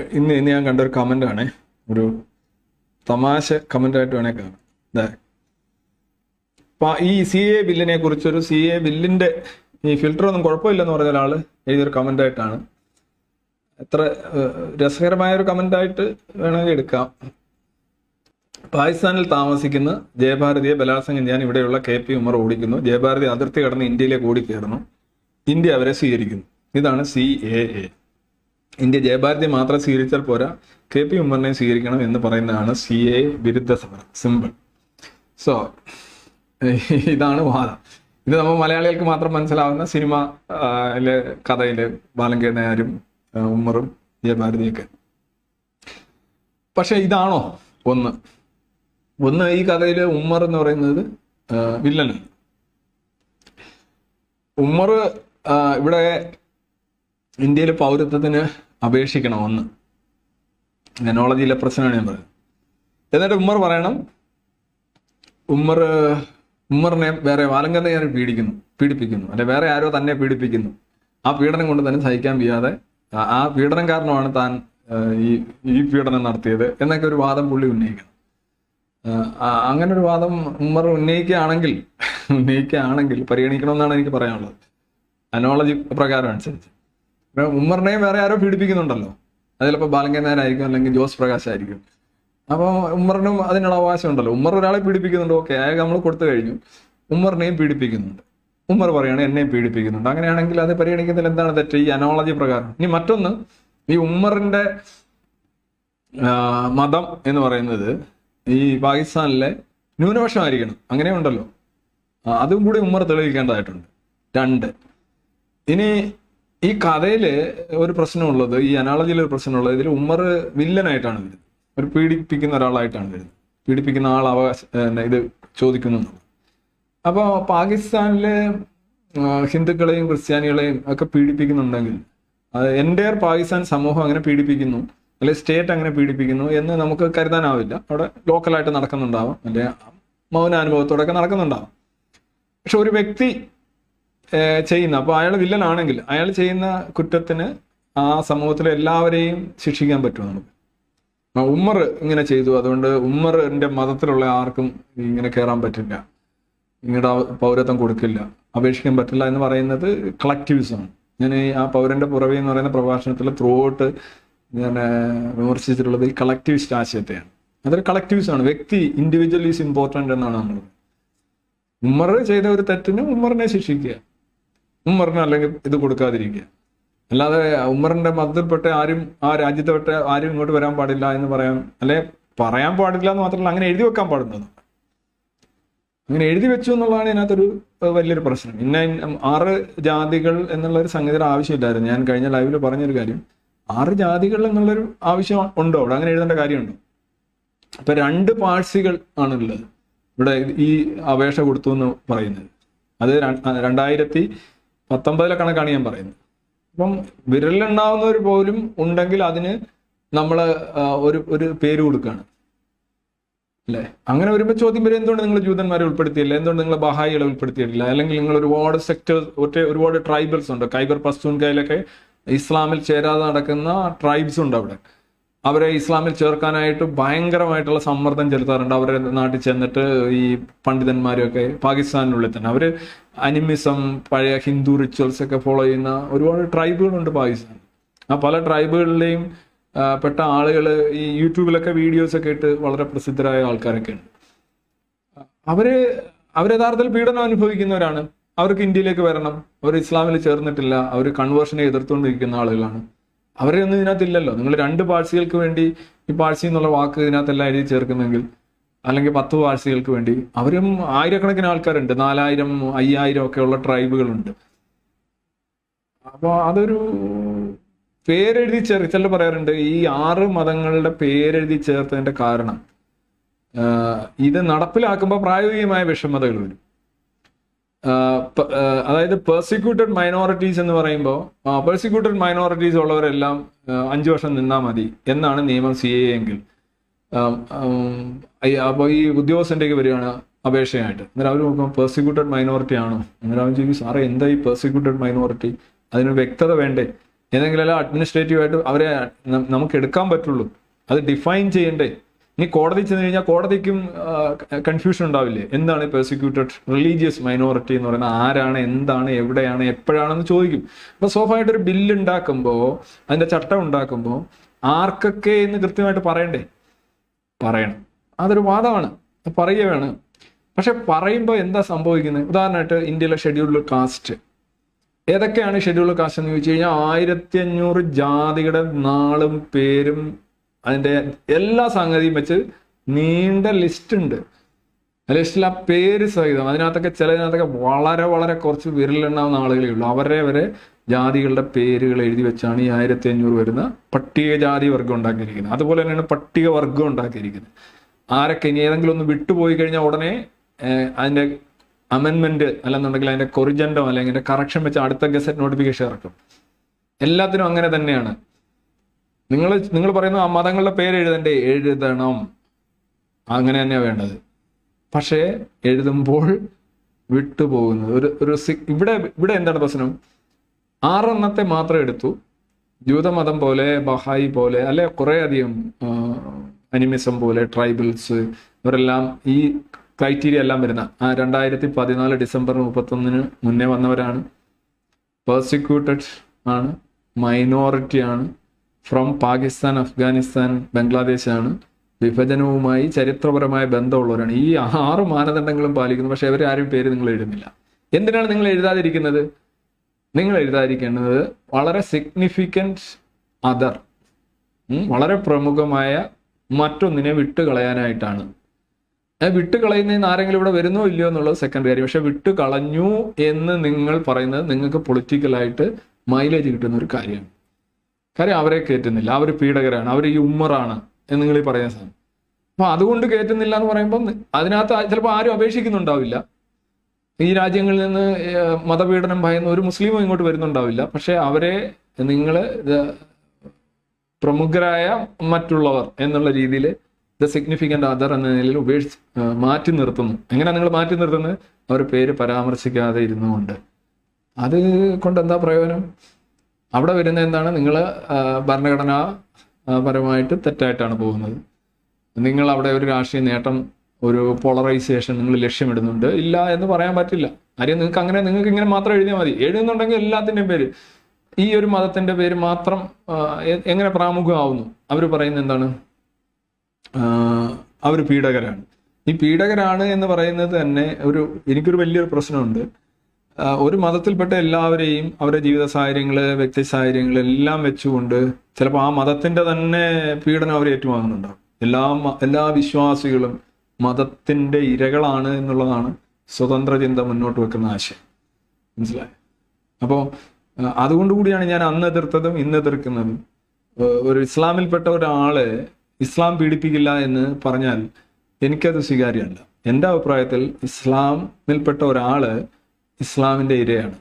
ഇന്ന് ഇന്ന് ഞാൻ കണ്ട ഒരു കമന്റ് ആണ് ഒരു തമാശ കമന്റ് ആയിട്ട് വേണേ കാണാം. ദേ. പ- ഈ സി എ ബില്ലിനെ കുറിച്ചൊരു സി എ ബില്ലിന്റെ ഈ ഫിൽറ്റർ ഒന്നും കുഴപ്പമില്ലെന്ന് പറഞ്ഞ ഒരാൾ എഴുതിയൊരു കമന്റായിട്ടാണ് എത്ര രസകരമായ ഒരു കമന്റ് ആയിട്ട് വേണമെങ്കിൽ എടുക്കാം. പാകിസ്ഥാനിൽ താമസിക്കുന്ന ജയഭാരതിയെ ബലാത്സംഗം ചെയ്യാൻ ഇവിടെയുള്ള കെ പി ഉമർ ഓടിക്കുന്നു. ജയഭാരതി അതിർത്തി കടന്ന് ഇന്ത്യയിലേക്ക് ഓടിക്കയറുന്നു ഇന്ത്യ അവരെ സ്വീകരിക്കുന്നു. ഇതാണ് C A A India Jayabharathi മാത്രം സ്വീകരിച്ചാൽ പോരാ. കെ പി ഉമ്മറിനെ സ്വീകരിക്കണം എന്ന് പറയുന്നതാണ് സി എ വിരുദ്ധ സമരം. സിമ്പിൾ സോ ഇതാണ് വാദം. ഇത് നമ്മൾ മലയാളികൾക്ക് മാത്രം മനസ്സിലാവുന്ന സിനിമ കഥയിലെ ബാലങ്കേ നായരും ഉമ്മറും ജയഭാരതിയൊക്കെ. പക്ഷെ ഇതാണോ ഒന്ന്? ഒന്ന് ഈ കഥയിൽ ഉമ്മർ എന്ന് പറയുന്നത് വില്ലനാണ് ഉമ്മർ ഇവിടെ ഇന്ത്യയിൽ പൗരത്വത്തിന് അപേക്ഷിക്കണം ഒന്ന് നെനോളജിയിലെ പ്രശ്നമാണ് ഞാൻ പറയുന്നത് എന്നിട്ട് ഉമ്മർ പറയണം ഉമ്മർ ഉമ്മറിനെ വേറെ വാലങ്കന്നെ ഞാൻ പീഡിക്കുന്നു പീഡിപ്പിക്കുന്നു. അല്ലെ വേറെ ആരോ തന്നെ പീഡിപ്പിക്കുന്നു. ആ പീഡനം കൊണ്ട് തന്നെ സഹിക്കാൻ വയ്യാതെ ആ- പീഡനം കാരണമാണ് താൻ ഈ ഈ പീഡനം നടത്തിയത് എന്നൊക്കെ ഒരു വാദം പുള്ളി ഉന്നയിക്കണം. അങ്ങനെ ഒരു വാദം ഉമ്മർ ഉന്നയിക്കുകയാണെങ്കിൽ ഉന്നയിക്കുകയാണെങ്കിൽ പരിഗണിക്കണമെന്നാണ് എനിക്ക് പറയാനുള്ളത്. അനോളജി പ്രകാരം അനുസരിച്ച്. ഉമ്മറിനെയും വേറെ ആരോ പീഡിപ്പിക്കുന്നുണ്ടല്ലോ. അത് ചിലപ്പോൾ ബാലങ്കനാരായിരിക്കും അല്ലെങ്കിൽ ജോസ് പ്രകാശ് ആയിരിക്കും അപ്പോൾ ഉമ്മറിനും അതിനുള്ള അവകാശം ഉണ്ടല്ലോ. ഉമ്മർ ഒരാളെ പീഡിപ്പിക്കുന്നുണ്ട് ഓക്കെ. അയാൾ നമ്മൾ കൊടുത്തു കഴിഞ്ഞു. ഉമ്മറിനെയും പീഡിപ്പിക്കുന്നുണ്ട്. ഉമ്മർ പറയുകയാണ് എന്നെയും പീഡിപ്പിക്കുന്നുണ്ട്. അങ്ങനെയാണെങ്കിൽ അത് പരിഗണിക്കുന്നതിൽ എന്താണ് തെറ്റ്? ഈ അനോളജി പ്രകാരം. ഇനി മറ്റൊന്ന് ഈ ഉമ്മറിന്റെ മതം എന്ന് പറയുന്നത് ഈ പാകിസ്ഥാനിലെ ന്യൂനപക്ഷമായിരിക്കണം. അങ്ങനെ ഉണ്ടല്ലോ അതും കൂടി ഉമ്മർ തെളിയിക്കേണ്ടതായിട്ടുണ്ട്. രണ്ട് ഇനി ഈ കഥയിൽ ഒരു പ്രശ്നമുള്ളത് ഈ അനാളജിയിൽ ഒരു പ്രശ്നമുള്ളത് ഇതിൽ ഉമ്മർ വില്ലനായിട്ടാണ് വരുന്നത്. ഒരു പീഡിപ്പിക്കുന്ന ഒരാളായിട്ടാണ് വരുന്നത്. പീഡിപ്പിക്കുന്ന ആൾ അവകാശ ഇത് ചോദിക്കുന്നു അപ്പോൾ പാകിസ്ഥാനിലെ ഹിന്ദുക്കളെയും ക്രിസ്ത്യാനികളെയും ഒക്കെ പീഡിപ്പിക്കുന്നുണ്ടെങ്കിൽ എന്റെ പാകിസ്ഥാൻ സമൂഹം അങ്ങനെ പീഡിപ്പിക്കുന്നു അല്ലെങ്കിൽ സ്റ്റേറ്റ് അങ്ങനെ പീഡിപ്പിക്കുന്നു എന്ന് നമുക്ക് കരുതാനാവില്ല. അവിടെ ലോക്കലായിട്ട് നടക്കുന്നുണ്ടാവാം അല്ലെ മൗനാനുഭവത്തോടൊക്കെ നടക്കുന്നുണ്ടാവാം. പക്ഷെ ഒരു വ്യക്തി ചെയ്യുന്ന. അപ്പോൾ അയാൾ വില്ലനാണെങ്കിൽ അയാൾ ചെയ്യുന്ന കുറ്റത്തിന് ആ സമൂഹത്തിലെ എല്ലാവരെയും ശിക്ഷിക്കാൻ പറ്റും നമുക്ക്? ഉമ്മർ ഇങ്ങനെ ചെയ്തു. അതുകൊണ്ട് ഉമ്മറിന്റെ മതത്തിലുള്ള ആർക്കും ഇങ്ങനെ കയറാൻ പറ്റില്ല. നിങ്ങളുടെ പൗരത്വം കൊടുക്കില്ല. അപേക്ഷിക്കാൻ പറ്റില്ല എന്ന് പറയുന്നത് കളക്ടിവിസമാണ് ഞാൻ ആ പൗരന്റെ പുറവി എന്ന് പറയുന്ന പ്രഭാഷണത്തിൽ ത്രൂ ഔട്ട് ഞാൻ വിമർശിച്ചിട്ടുള്ളത് ഈ കളക്ടിവിസ്റ്റ് ആശയത്തെയാണ്. അതൊരു കളക്ടിവിസമാണ് വ്യക്തി ഇൻഡിവിജ്വൽ ഈസ് ഇമ്പോർട്ടന്റ് എന്നാണ് നമ്മൾ ഉമ്മർ ചെയ്ത ഒരു തെറ്റിന് ഉമ്മറിനെ ശിക്ഷിക്കുക. ഉമ്മറിന് അല്ലെങ്കിൽ ഇത് കൊടുക്കാതിരിക്കുക. അല്ലാതെ ഉമ്മറിന്റെ മതത്തിൽപ്പെട്ട ആരും ആ രാജ്യത്തെപ്പെട്ട ആരും ഇങ്ങോട്ട് വരാൻ പാടില്ല എന്ന് പറയാൻ അല്ലെ പറയാൻ പാടില്ല എന്ന് മാത്രമല്ല അങ്ങനെ എഴുതി വെക്കാൻ പാടുന്നത്. അങ്ങനെ എഴുതി വെച്ചു എന്നുള്ളതാണ് ഇതിനകത്തൊരു വലിയൊരു പ്രശ്നം. ഇന്ന ആറ് ജാതികൾ എന്നുള്ള ഒരു ആവശ്യമില്ലായിരുന്നു. ഞാൻ കഴിഞ്ഞ ലൈവിൽ പറഞ്ഞൊരു കാര്യം. ആറ് ജാതികൾ എന്നുള്ളൊരു ആവശ്യം ഉണ്ടോ? അവിടെ അങ്ങനെ എഴുതേണ്ട കാര്യമുണ്ടോ? അപ്പൊ രണ്ട് പാഴ്സികൾ ആണുള്ളത്. ഇവിടെ ഈ അപേക്ഷ കൊടുത്തു എന്ന് പറയുന്നത്. അത് രണ്ടായിരത്തി പത്തൊമ്പതിലെ കണക്കാണ് ഞാൻ പറയുന്നത്. അപ്പം വിരലിലുണ്ടാവുന്നവർ പോലും ഉണ്ടെങ്കിൽ അതിന് നമ്മൾ ഒരു ഒരു പേര് കൊടുക്കുകയാണ് അല്ലേ? അങ്ങനെ വരുമ്പോൾ ചോദ്യം വരും എന്തുകൊണ്ട് നിങ്ങൾ ജൂതന്മാരെ ഉൾപ്പെടുത്തിയില്ല? എന്തുകൊണ്ട് നിങ്ങൾ ബഹായികളെ ഉൾപ്പെടുത്തിയിട്ടില്ല? അല്ലെങ്കിൽ നിങ്ങൾ ഒരുപാട് സെക്ടർ ഒറ്റ ഒരുപാട് ട്രൈബൽസ് ഉണ്ട്. കൈബർ പസ്തൂൻകയിലൊക്കെ ഇസ്ലാമിൽ ചേരാതെ നടക്കുന്ന ട്രൈബ്സ് ഉണ്ട് അവിടെ. അവരെ ഇസ്ലാമിൽ ചേർക്കാനായിട്ട് ഭയങ്കരമായിട്ടുള്ള സമ്മർദ്ദം ചെലുത്താറുണ്ട്. അവരെ നാട്ടിൽ ചെന്നിട്ട് ഈ പണ്ഡിതന്മാരൊക്കെ പാകിസ്ഥാനിനുള്ളിൽ തന്നെ. അവർ അനിമിസം പഴയ ഹിന്ദു റിച്വൽസ് ഒക്കെ ഫോളോ ചെയ്യുന്ന ഒരുപാട് ട്രൈബുകളുണ്ട് പാകിസ്ഥാൻ ആ പല ട്രൈബുകളിലെയും പെട്ട ആളുകൾ ഈ യൂട്യൂബിലൊക്കെ വീഡിയോസ് ഒക്കെ ഇട്ട് വളരെ പ്രസിദ്ധരായ ആൾക്കാരൊക്കെ ഉണ്ട്. അവർ അവർ യഥാർത്ഥത്തിൽ പീഡനം അനുഭവിക്കുന്നവരാണ്. അവർക്ക് ഇന്ത്യയിലേക്ക് വരണം. അവർ ഇസ്ലാമിൽ ചേർന്നിട്ടില്ല. അവർ കൺവേർഷനെ എതിർത്തുകൊണ്ടിരിക്കുന്ന ആളുകളാണ്. അവരെ ഒന്നും ഇതിനകത്തില്ലല്ലോ. നിങ്ങൾ രണ്ട് പാഴ്സികൾക്ക് വേണ്ടി ഈ പാഴ്സി എന്നുള്ള വാക്ക് ഇതിനകത്തെല്ലാം എഴുതി ചേർക്കുന്നെങ്കിൽ അല്ലെങ്കിൽ പത്ത് പാഴ്സികൾക്ക് വേണ്ടി അവരും ആയിരക്കണക്കിന് ആൾക്കാരുണ്ട്. നാലായിരം അയ്യായിരം ഒക്കെ ഉള്ള ട്രൈബുകളുണ്ട്. അപ്പോൾ അതൊരു പേരെഴുതി ചേർ ചില പറയാറുണ്ട് ഈ ആറ് മതങ്ങളുടെ പേരെഴുതി ചേർത്തതിന്റെ കാരണം ഇത് നടപ്പിലാക്കുമ്പോൾ പ്രായോഗികമായ വിഷമതകൾ വരും. അതായത് പെർസിക്യൂട്ടഡ് മൈനോറിറ്റീസ് എന്ന് പറയുമ്പോൾ പെർസിക്യൂട്ടഡ് മൈനോറിറ്റീസ് ഉള്ളവരെല്ലാം അഞ്ചു വർഷം നിന്നാൽ മതി എന്നാണ് നിയമം സി എ എങ്കിൽ. അപ്പോൾ ഈ ഉദ്യോഗസ്ഥന്റെയൊക്കെ വരികയാണ് അപേക്ഷയായിട്ട്. അന്നേരം അവർ നോക്കുമ്പോൾ പെർസിക്യൂട്ടഡ് മൈനോറിറ്റി ആണോ? അന്നേരം അവൻ ചോദിക്കും സാറേ എന്താ ഈ പെർസിക്യൂട്ടഡ് മൈനോറിറ്റി അതിന് വ്യക്തത വേണ്ടേ? ഏതെങ്കിലും അഡ്മിനിസ്ട്രേറ്റീവ് ആയിട്ട് അവരെ നമുക്ക് എടുക്കാൻ പറ്റുള്ളൂ. അത് ഡിഫൈൻ ചെയ്യണ്ടേ? ഇനി കോടതി ചെന്ന് കഴിഞ്ഞാൽ കോടതിക്കും കൺഫ്യൂഷൻ ഉണ്ടാവില്ലേ? എന്താണ് പെർസിക്യൂട്ടഡ് റിലീജിയസ് മൈനോറിറ്റി എന്ന് പറയുന്നത്? ആരാണ് എന്താണ് എവിടെയാണ് എപ്പോഴാണെന്ന് ചോദിക്കും. അപ്പൊ സ്വാഭാവികമായിട്ട് ഒരു ബില്ല് ഉണ്ടാക്കുമ്പോൾ അതിന്റെ ചട്ടം ഉണ്ടാക്കുമ്പോൾ ആർക്കൊക്കെ എന്ന് കൃത്യമായിട്ട് പറയണ്ടേ? പറയണം. അതൊരു വാദമാണ്. പറയുക വേണം പക്ഷെ പറയുമ്പോൾ എന്താ സംഭവിക്കുന്നത്? ഉദാഹരണമായിട്ട് ഇന്ത്യയിലെ ഷെഡ്യൂൾഡ് കാസ്റ്റ് ഏതൊക്കെയാണ് ഷെഡ്യൂൾഡ് കാസ്റ്റ് എന്ന് ചോദിച്ചു കഴിഞ്ഞാൽ ആയിരത്തി അഞ്ഞൂറ് ജാതിയുടെ നാളും പേരും അതിന്റെ എല്ലാ സംഗതിയും വെച്ച് നീണ്ട ലിസ്റ്റ് ഉണ്ട്. ലിസ്റ്റിൽ ആ പേര് സഹിതം അതിനകത്തൊക്കെ ചിലതിനകത്തൊക്കെ വളരെ വളരെ കുറച്ച് വിരലെണ്ണാവുന്ന ആളുകളേ ഉള്ളൂ. അവരെ വരെ ജാതികളുടെ പേരുകൾ എഴുതി വെച്ചാണ് ഈ ആയിരത്തി അഞ്ഞൂറ് വരുന്ന പട്ടികജാതി വർഗം ഉണ്ടാക്കിയിരിക്കുന്നത്. അതുപോലെ തന്നെയാണ് പട്ടിക വർഗം ഉണ്ടാക്കിയിരിക്കുന്നത്. ആരൊക്കെ ഇനി ഏതെങ്കിലും ഒന്ന് വിട്ടുപോയി കഴിഞ്ഞാൽ ഉടനെ അതിന്റെ അമെൻമെന്റ് അല്ലെന്നുണ്ടെങ്കിൽ അതിന്റെ കൊറിജൻഡോ അല്ലെങ്കിൽ കറക്ഷൻ വെച്ച് അടുത്ത ഗസറ്റ് നോട്ടിഫിക്കേഷൻ ഇറക്കും. എല്ലാത്തിനും അങ്ങനെ തന്നെയാണ്. നിങ്ങൾ നിങ്ങൾ പറയുന്ന ആ മതങ്ങളുടെ പേര് എഴുതണ്ടേ? എഴുതണം. അങ്ങനെ തന്നെയാണ് വേണ്ടത്. പക്ഷേ എഴുതുമ്പോൾ വിട്ടുപോകുന്നത്. ഒരു ഒരു ഇവിടെ ഇവിടെ എന്താണ് പ്രശ്നം? ആറെണ്ണത്തെ മാത്രം എടുത്തു. ജൂതമതം പോലെ ബഹായി പോലെ അല്ലെ കുറേ അധികം അനിമിസം പോലെ ട്രൈബൽസ് ഇവരെല്ലാം ഈ ക്രൈറ്റീരിയ എല്ലാം വരുന്ന ആ രണ്ടായിരത്തി പതിനാല് ഡിസംബർ മുപ്പത്തൊന്നിന് മുന്നേ വന്നവരാണ്. പേഴ്സിക്യൂട്ടഡ് ആണ്. മൈനോറിറ്റി ആണ്. ഫ്രം പാകിസ്ഥാൻ അഫ്ഗാനിസ്ഥാൻ ബംഗ്ലാദേശാണ് വിഭജനവുമായി ചരിത്രപരമായ ബന്ധമുള്ളവരാണ്. ഈ ആറ് മാനദണ്ഡങ്ങളും പാലിക്കുന്നു. പക്ഷെ ഇവർ ആരും പേര് നിങ്ങൾ എഴുതുന്നില്ല. എന്തിനാണ് നിങ്ങൾ എഴുതാതിരിക്കുന്നത്? നിങ്ങൾ എഴുതാതിരിക്കേണ്ടത് വളരെ സിഗ്നിഫിക്കന്റ് അതർ വളരെ പ്രമുഖമായ മറ്റൊന്നിനെ വിട്ടുകളയാനായിട്ടാണ്. വിട്ടുകളയുന്നതിന് വിട്ട് കളയുന്നതിന് ആരെങ്കിലും ഇവിടെ വരുന്നോ ഇല്ലയോ എന്നുള്ളത് സെക്കൻഡ് കാര്യം. പക്ഷെ വിട്ടുകളഞ്ഞു എന്ന് നിങ്ങൾ പറയുന്നത് നിങ്ങൾക്ക് പൊളിറ്റിക്കലായിട്ട് മൈലേജ് കിട്ടുന്ന ഒരു കാര്യമാണ്. കാര്യം അവരെ കയറ്റുന്നില്ല അവർ പീഡകരാണ്. അവർ ഈ ഉമ്മറാണ് എന്ന് നിങ്ങൾ ഈ പറയുന്ന സാധനം. അപ്പൊ അതുകൊണ്ട് കയറ്റുന്നില്ല എന്ന് പറയുമ്പം അതിനകത്ത് ചിലപ്പോൾ ആരും അപേക്ഷിക്കുന്നുണ്ടാവില്ല. ഈ രാജ്യങ്ങളിൽ നിന്ന് മതപീഡനം ഭയന്ന് ഒരു മുസ്ലിമും ഇങ്ങോട്ട് വരുന്നുണ്ടാവില്ല. പക്ഷെ അവരെ നിങ്ങൾ പ്രമുഖരായ മറ്റുള്ളവർ എന്നുള്ള രീതിയിൽ ദ സിഗ്നിഫിക്കന്റ് അതർ എന്ന നിലയിൽ ഉപേക്ഷിച്ച് മാറ്റി നിർത്തുന്നു. എങ്ങനെയാണ് നിങ്ങൾ മാറ്റി നിർത്തുന്നത്? അവർ പേര് പരാമർശിക്കാതെ ഇരുന്നുകൊണ്ട്. അത് കൊണ്ട് എന്താ പ്രയോജനം? അവിടെ വരുന്ന എന്താണ്? നിങ്ങൾ ഭരണഘടനാ പരമായിട്ട് തെറ്റായിട്ടാണ് പോകുന്നത്. നിങ്ങൾ അവിടെ ഒരു രാഷ്ട്രീയ നേട്ടം ഒരു പോളറൈസേഷൻ നിങ്ങൾ ലക്ഷ്യമിടുന്നുണ്ട്. ഇല്ല എന്ന് പറയാൻ പറ്റില്ല. കാര്യം നിങ്ങൾക്ക് അങ്ങനെ നിങ്ങൾക്ക് ഇങ്ങനെ മാത്രം എഴുതിയാൽ മതി. എഴുതുന്നുണ്ടെങ്കിൽ എല്ലാത്തിന്റെയും പേര്. ഈ ഒരു മതത്തിന്റെ പേര് മാത്രം എങ്ങനെ പ്രാമുഖ്യമാവുന്നു? അവർ പറയുന്ന എന്താണ്? അവർ പീഡകരാണ്. ഈ പീഡകരാണ് എന്ന് പറയുന്നത് തന്നെ ഒരു എനിക്കൊരു വലിയൊരു പ്രശ്നമുണ്ട്. ഒരു മതത്തിൽപ്പെട്ട എല്ലാവരെയും അവരുടെ ജീവിത സാഹചര്യങ്ങൾ വ്യക്തി സാഹചര്യങ്ങൾ എല്ലാം വെച്ചുകൊണ്ട് ചിലപ്പോൾ ആ മതത്തിന്റെ തന്നെ പീഡനം അവർ ഏറ്റുവാങ്ങുന്നുണ്ടാവും. എല്ലാ എല്ലാ വിശ്വാസികളും മതത്തിന്റെ ഇരകളാണ് എന്നുള്ളതാണ് സ്വതന്ത്ര ചിന്ത മുന്നോട്ട് വെക്കുന്ന ആശയം. മനസ്സിലായി? അപ്പോൾ അതുകൊണ്ട് കൂടിയാണ് ഞാൻ അന്ന് എതിർത്തതും ഇന്ന് എതിർക്കുന്നതും. ഒരു ഇസ്ലാമിൽപ്പെട്ട ഒരാൾ ഇസ്ലാം പീഡിപ്പിക്കില്ല എന്ന് പറഞ്ഞാൽ എനിക്കത് സ്വീകാര്യമല്ല എന്റെ അഭിപ്രായത്തിൽ ഇസ്ലാമിൽപ്പെട്ട ഒരാൾ ഇസ്ലാമിന്റെ ഇരയാണ്.